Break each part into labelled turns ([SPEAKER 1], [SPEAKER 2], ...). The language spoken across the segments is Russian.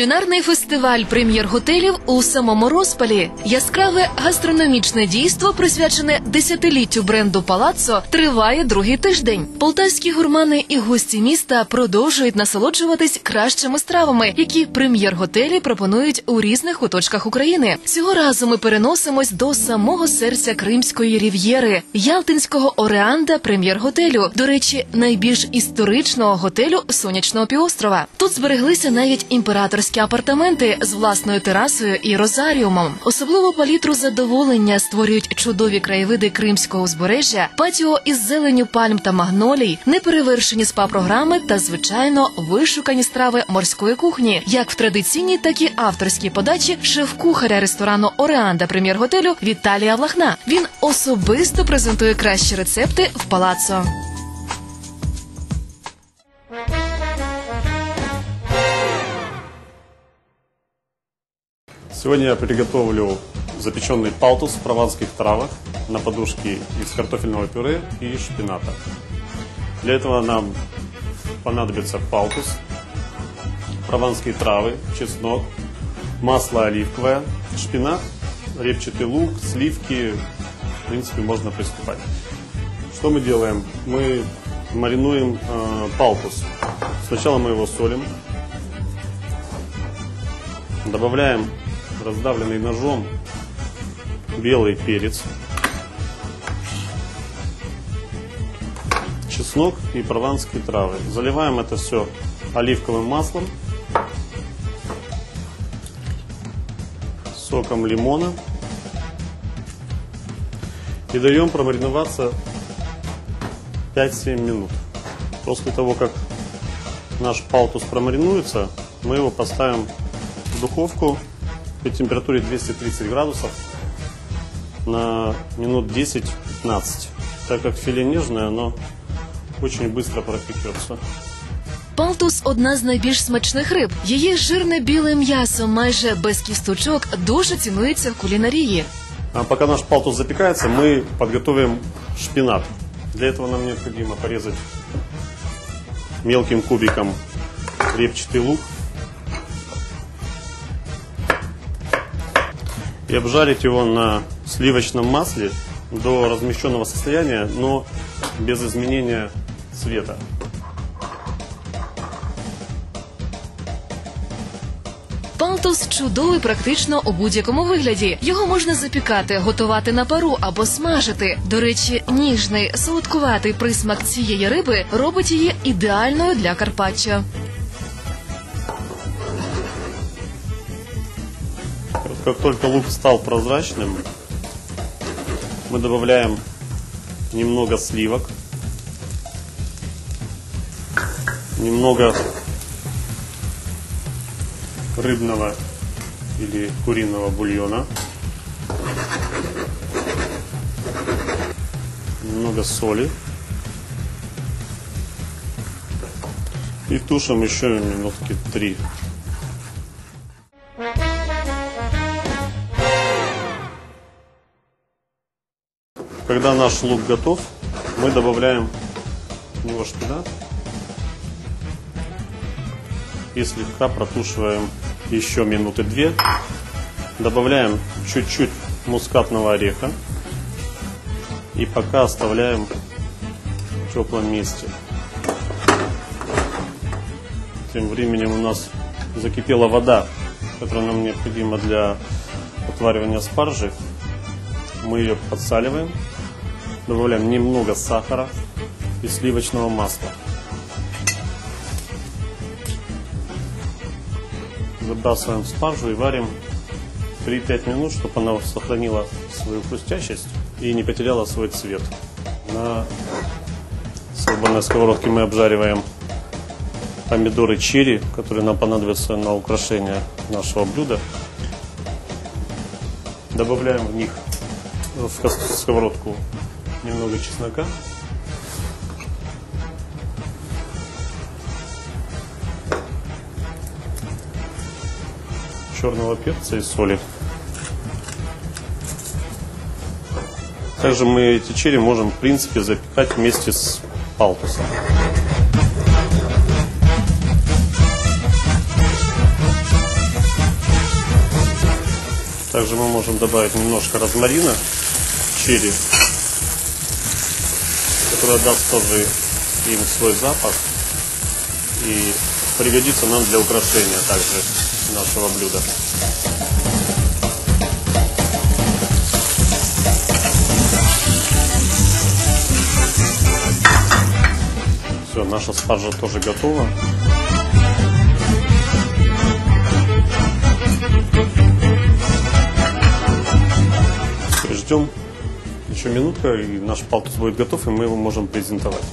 [SPEAKER 1] Кулінарний фестиваль прем'єр-готелів у самому розпалі. Яскраве гастрономічне дійство, присвячене десятиліттю бренду Палаццо, триває другий тиждень. Полтавські гурмани і гості міста продовжують насолоджуватись кращими стравами, які прем'єр-готелі пропонують у різних куточках України. Цього разу ми переносимось до самого серця Кримської рів'єри, Ялтинського Ореанда прем'єр-готелю. До речі, найбільш історичного готелю сонячного півострова. Тут збереглися навіть імператорські апартаменти з власною терасою і розаріумом. Особливу палітру задоволення створюють чудові краєвиди кримського узбережжя, патіо із зеленю пальм та магнолій, неперевершені спа-програми та звичайно вишукані страви морської кухні, як в традиційній, так і авторській подачі шеф-кухаря ресторану Ореанда прем'єр-готелю Віталія Влахна. Він особисто презентує кращі рецепти в палацо.
[SPEAKER 2] Сегодня я приготовлю запеченный палтус в прованских травах на подушке из картофельного пюре и шпината. Для этого нам понадобится палтус, прованские травы, чеснок, масло оливковое, шпинат, репчатый лук, сливки. В принципе, можно приступать. Что мы делаем? Мы маринуем э, палтус. Сначала мы его солим, добавляем раздавленный ножом белый перец, чеснок и прованские травы. Заливаем это все оливковым маслом, соком лимона и даем промариноваться 5-7 минут. После того, как наш палтус промаринуется, мы его поставим в духовку при температуре 230 градусов на минут 10-15. Так как филе нежное, оно очень быстро пропекется.
[SPEAKER 1] Палтус одна з найбільш смачних риб. Її жирне біле м'ясо, майже без кісточок, дуже цінується в кулінарії.
[SPEAKER 2] А пока наш палтус запекается, мы подготовим шпинат. Для этого нам необходимо порезать мелким кубиком репчатый лук и обжарить его на сливочном масле до размещенного состояния, но без изменения цвета.
[SPEAKER 1] Палтус чудовий практично у будь-якому вигляді. Його можна запікати, готувати на пару або смажити. До речі, ніжний солодкуватий присмак цієї риби робить її ідеальною для карпаччо.
[SPEAKER 2] Как только лук стал прозрачным, мы добавляем немного сливок, немного рыбного или куриного бульона, немного соли и тушим еще минутки три. Когда наш лук готов, мы добавляем в него и слегка протушиваем еще минуты две. Добавляем чуть-чуть мускатного ореха и пока оставляем в теплом месте. Тем временем у нас закипела вода, которая нам необходима для отваривания спаржи. Мы ее подсаливаем, добавляем немного сахара и сливочного масла. Забрасываем спаржу и варим 3-5 минут, чтобы она сохранила свою хрустящесть и не потеряла свой цвет. На свободной сковородке мы обжариваем помидоры черри, которые нам понадобятся на украшение нашего блюда. Добавляем в них в сковородку немного чеснока. черного перца и соли. Также мы эти черри можем, в принципе, запекать вместе с палтусом. Также мы можем добавить немножко розмарина, чили, который даст тоже им свой запах и пригодится нам для украшения также нашего блюда. Все, наша спаржа тоже готова. Еще минутка, и наш палтус будет готов, и мы его можем презентовать.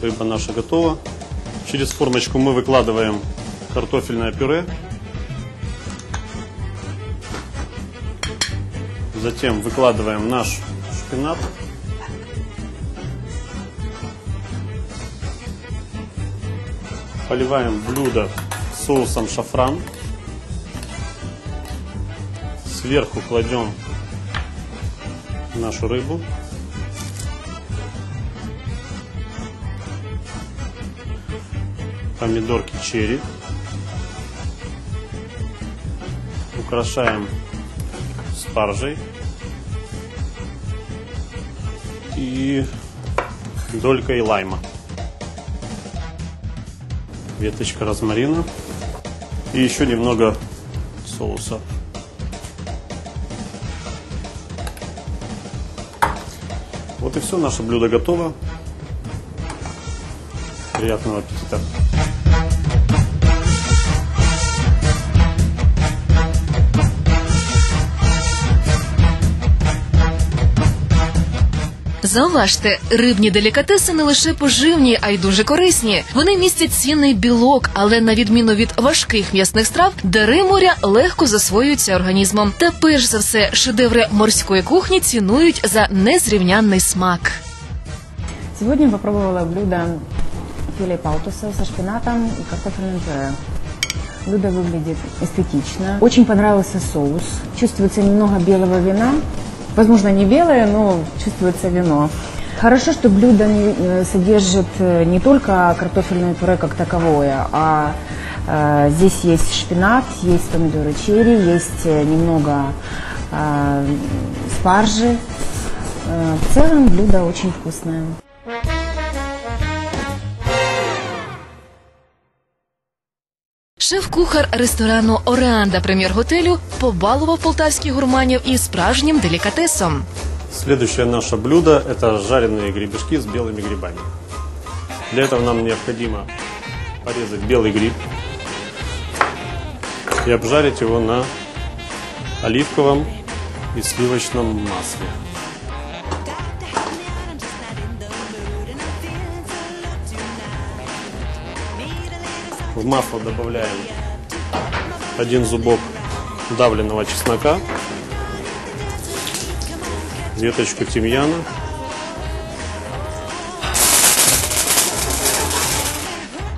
[SPEAKER 2] Рыба наша готова. Через формочку мы выкладываем картофельное пюре. Затем выкладываем наш шпинат. Поливаем блюдо соусом шафран. Сверху кладем нашу рыбу. помидорки черри. Украшаем спаржей и долькой лайма. Веточка розмарина и еще немного соуса. Вот и все, наше блюдо готово. Приятного аппетита!
[SPEAKER 1] Зауважте, рибні делікатеси не лише поживні, а й дуже корисні. Вони містять цінний білок, але на відміну від важких м'ясних страв, дари моря легко засвоюються організмом. Та перш за все, шедеври морської кухні цінують за незрівнянний смак.
[SPEAKER 3] Сегодня я попробовала блюдо филе палтуса со шпинатом и картофельным пюре. Блюдо выглядит эстетично. Очень понравился соус. Чувствуется немного белого вина. Возможно, не белое, но чувствуется вино. Хорошо, что блюдо э, содержит э, не только картофельное пюре как таковое, а э, здесь есть шпинат, есть помидоры черри, есть э, немного э, спаржи. Э, в целом блюдо очень вкусное.
[SPEAKER 1] Шеф-кухар ресторану Ореанда прем'єр-готелю побалував полтавських гурманів і справжнім делікатесом.
[SPEAKER 2] Следующее наше блюдо – это жареные гребешки с белыми грибами. Для этого нам необходимо порезать белый гриб и обжарить его на оливковом и сливочном масле. В масло добавляем один зубок давленного чеснока, веточку тимьяна,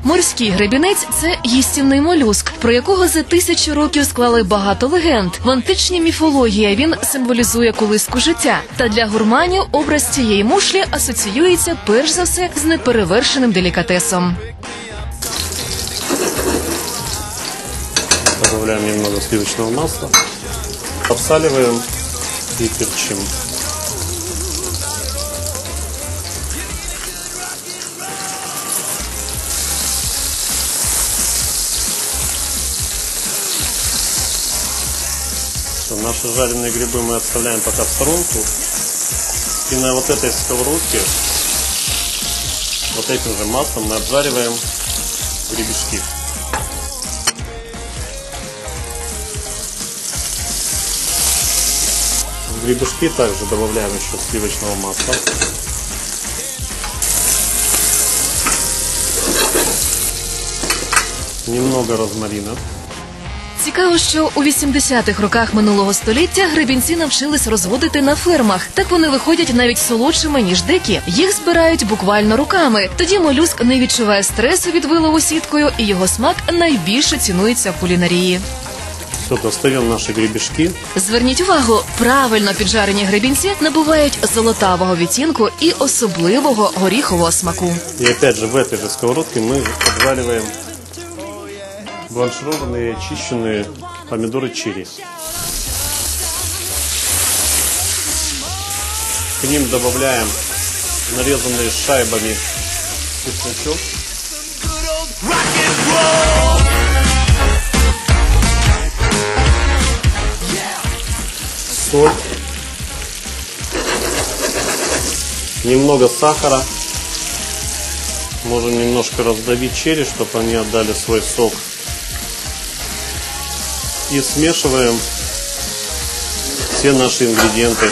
[SPEAKER 1] Морський гребінець це їстівний молюск, про якого за тисячу років склали багато легенд. В античній міфології він символізує колиску життя. Та для гурманів образ цієї мушлі асоціюється перш за все з неперевершеним делікатесом.
[SPEAKER 2] Добавляем немного сливочного масла, обсаливаем и перчим. Наши жареные грибы мы отставляем пока в сторонку. И на вот этой сковородке, вот этим же маслом мы обжариваем гребешки. Гребешки также добавляем еще сливочного масла. Немного розмарина.
[SPEAKER 1] Цікаво, що у 80-х роках минулого століття гребінці навчились розводити на фермах. Так вони виходять навіть солодшими ніж дикі. Їх збирають буквально руками. Тоді молюск не відчуває стресу від вилову сіткою, і його смак найбільше цінується в кулінарії
[SPEAKER 2] Все, Все, достаем наши гребешки.
[SPEAKER 1] Зверніть увагу, правильно піджарені гребінці набувають золотавого відтінку і особливого горіхового смаку.
[SPEAKER 2] И опять же в этой же сковородке мы обжариваем бланшированные очищенные помидоры чили. К ним добавляем нарезанные шайбами чесночок. Соль. Немного сахара. Можем немножко раздавить черри, чтобы они отдали свой сок. И смешиваем все наши ингредиенты.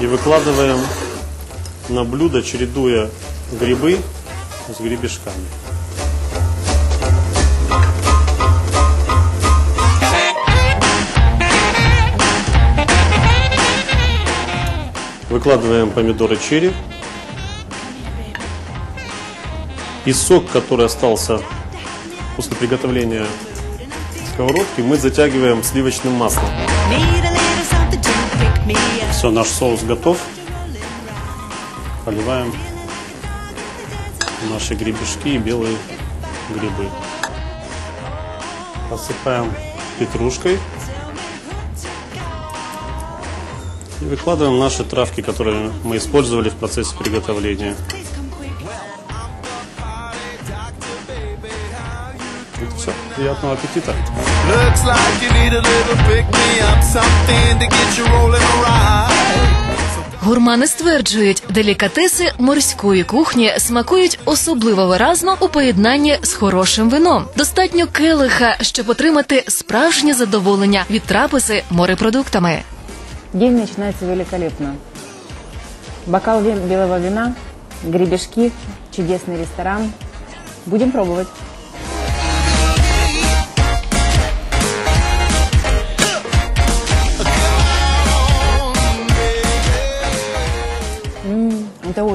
[SPEAKER 2] И выкладываем на блюдо, чередуя грибы с гребешками. Выкладываем помидоры черри. И сок, который остался после приготовления сковородки, мы затягиваем сливочным маслом. Все, наш соус готов. Поливаем наши гребешки и белые грибы. Посыпаем петрушкой. И выкладываем наши травки, которые мы использовали в процессе приготовления. Все. Приятного аппетита!
[SPEAKER 4] Looks like you need a little pick me up, something to get you rolling alright.
[SPEAKER 1] Гурмани стверджують, делікатеси морської кухні смакують особливо виразно у поєднанні з хорошим вином. Достатньо келиха, щоб отримати справжнє задоволення від трапези морепродуктами.
[SPEAKER 3] День начинается великолепно. Бокал белого вина, гребешки, чудесный ресторан. Будем пробовать.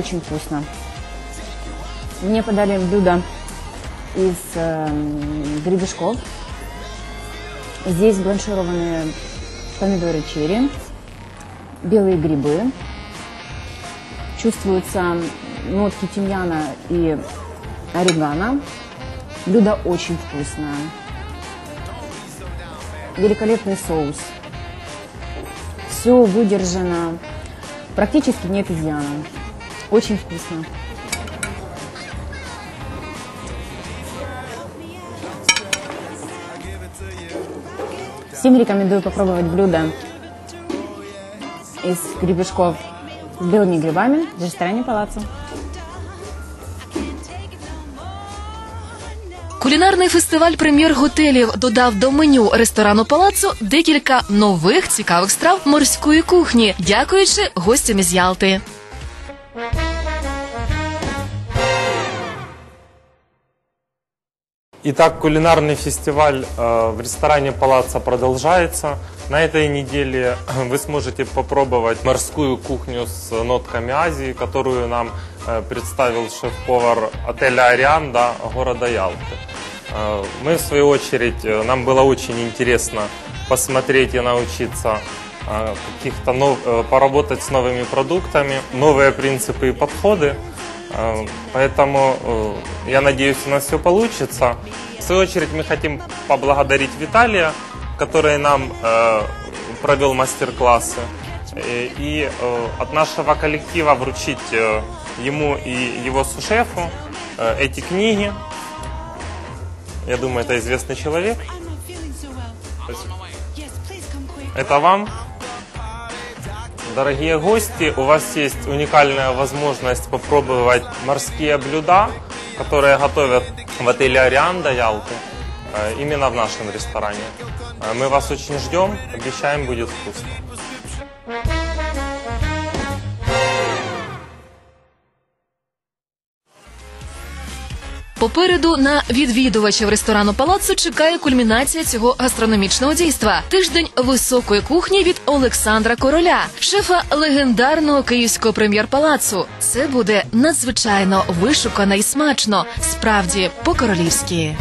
[SPEAKER 3] Очень вкусно. Мне подали блюдо из эм, гребешков. Здесь бланшированные помидоры черри, белые грибы. Чувствуются нотки тимьяна и орегано. Блюдо очень вкусное. Великолепный соус. Все выдержано. Практически нет изъяна. Очень вкусно. Всем рекомендую попробовать блюдо из гребешков с белыми грибами в ресторане Палаццо.
[SPEAKER 1] Кулінарний фестиваль прем'єр готелів додав до меню ресторану Палаццо декілька нових цікавих страв морської кухні, дякуючи гостям із Ялти.
[SPEAKER 5] Итак, кулинарный фестиваль э, в ресторане Палаца продолжается. На этой неделе вы сможете попробовать морскую кухню с нотками Азии, которую нам э, представил шеф-повар отеля Арианда города Ялты. Э, мы, в свою очередь, нам было очень интересно посмотреть и научиться каких-то нов- поработать с новыми продуктами, новые принципы и подходы. Э, Поэтому э, я надеюсь, у нас все получится. В свою очередь мы хотим поблагодарить Виталия, который нам э, провел мастер-классы. И от нашего коллектива вручить ему и его сушефу эти книги. Я думаю, это известный человек.
[SPEAKER 6] I'm not feeling
[SPEAKER 5] Дорогие гости, у вас есть уникальная возможность попробовать морские блюда, которые готовят в отеле Арианда Ялты, э, именно в нашем ресторане. Э, Мы вас очень ждем, обещаем, будет вкусно.
[SPEAKER 1] Попереду на відвідувачів ресторану палацу чекає кульмінація цього гастрономічного дійства. Тиждень високої кухні від Олександра Короля, шефа легендарного київського прем'єр-палацу. Це буде надзвичайно вишукано і смачно, справді по-королівськи.